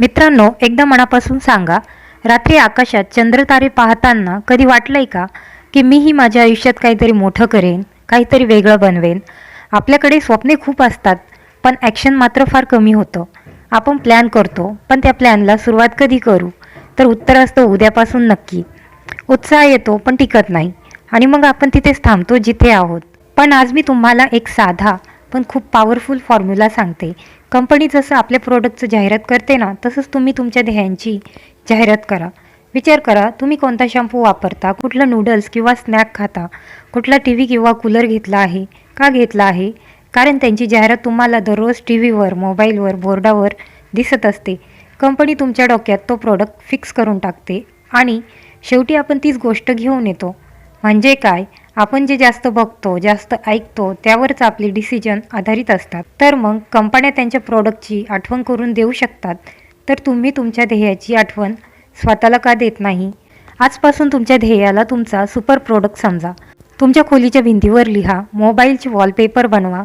मित्रांनो एकदा मनापासून सांगा रात्री आकाशात चंद्रतारे पाहताना कधी वाटलंय का की मीही माझ्या आयुष्यात काहीतरी मोठं करेन काहीतरी वेगळं बनवेन? आपल्याकडे स्वप्ने खूप असतात पण ॲक्शन मात्र फार कमी होतं. आपण प्लॅन करतो पण त्या प्लॅनला सुरुवात कधी करू? तर उत्तर असतं उद्यापासून नक्की. उत्साह येतो पण टिकत नाही. आणि मग आपण तिथेच थांबतो जिथे आहोत. पण आज मी तुम्हाला एक साधा पण खूप पॉवरफुल फॉर्म्युला सांगते. कंपनी जसं आपल्या प्रोडक्टचं जाहिरात करते ना तसंच तुम्ही तुमच्या ध्येयांची जाहिरात करा. विचार करा तुम्ही कोणता शॅम्पू वापरता कुठलं नूडल्स किंवा स्नॅक खाता कुठला टी व्ही किंवा कूलर घेतला आहे का घेतला आहे? कारण त्यांची जाहिरात तुम्हाला दररोज टी व्हीवर मोबाईलवर बोर्डावर दिसत असते. कंपनी तुमच्या डोक्यात तो प्रोडक्ट फिक्स करून टाकते. आणि शेवटी आपण तीच गोष्ट घेऊन येतो. म्हणजे काय? आपण जे जास्त बघतो जास्त ऐकतो त्यावरच आपले डिसिजन आधारित असतात. तर मग कंपन्या त्यांच्या प्रोडक्टची आठवण करून देऊ शकतात. तर तुम्ही तुमच्या ध्येयाची आठवण स्वतःला का देत नाही? आजपासून तुमच्या ध्येयाला तुमचा सुपर प्रोडक्ट समजा. तुमच्या खोलीच्या भिंतीवर लिहा मोबाईलचे वॉलपेपर बनवा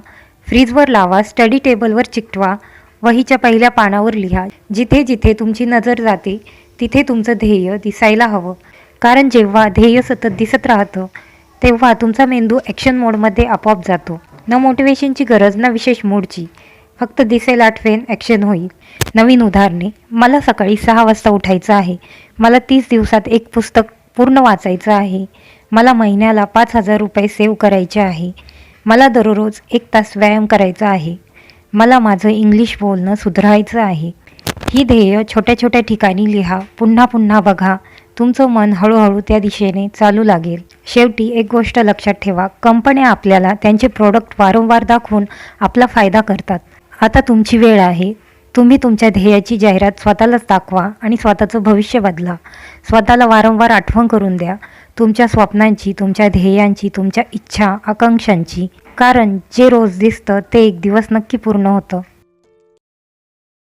फ्रीजवर लावा स्टडी टेबलवर चिकटवा वहीच्या पहिल्या पानावर लिहा. जिथे जिथे तुमची नजर जाते तिथे तुमचं ध्येय दिसायला हवं. कारण जेव्हा ध्येय सतत दिसत राहतं तेव्हा तुमचा मेंदू ॲक्शन मोडमध्ये आपोआप जातो. न मोटिवेशनची गरज ना विशेष मूडची फक्त दिसेल आठवेन ॲक्शन होईल. नवीन उदाहरणे. मला सकाळी सहा वाजता उठायचं आहे. मला तीस दिवसात एक पुस्तक पूर्ण वाचायचं आहे. मला महिन्याला पाच हजार रुपये सेव्ह करायचे आहे. मला दररोज एक तास व्यायाम करायचा आहे. मला माझं इंग्लिश बोलणं सुधारायचं आहे. ही ध्येय छोट्या छोट्या ठिकाणी लिहा. पुन्हा पुन्हा बघा. तुमचं मन हळूहळू त्या दिशेने चालू लागेल. शेवटी एक गोष्ट लक्षात ठेवा. कंपन्या आपल्याला त्यांचे प्रोडक्ट वारंवार दाखवून आपला फायदा करतात. आता तुमची वेळ आहे. तुम्ही तुमच्या ध्येयाची जाहिरात स्वतःलाच दाखवा आणि स्वतःचं भविष्य बदला. स्वतःला वारंवार आठवण करून द्या. तुमच्या स्वप्नांची तुमच्या ध्येयांची तुमच्या इच्छा आकांक्षांची. कारण जे रोज दिसतं ते एक दिवस नक्की पूर्ण होतं.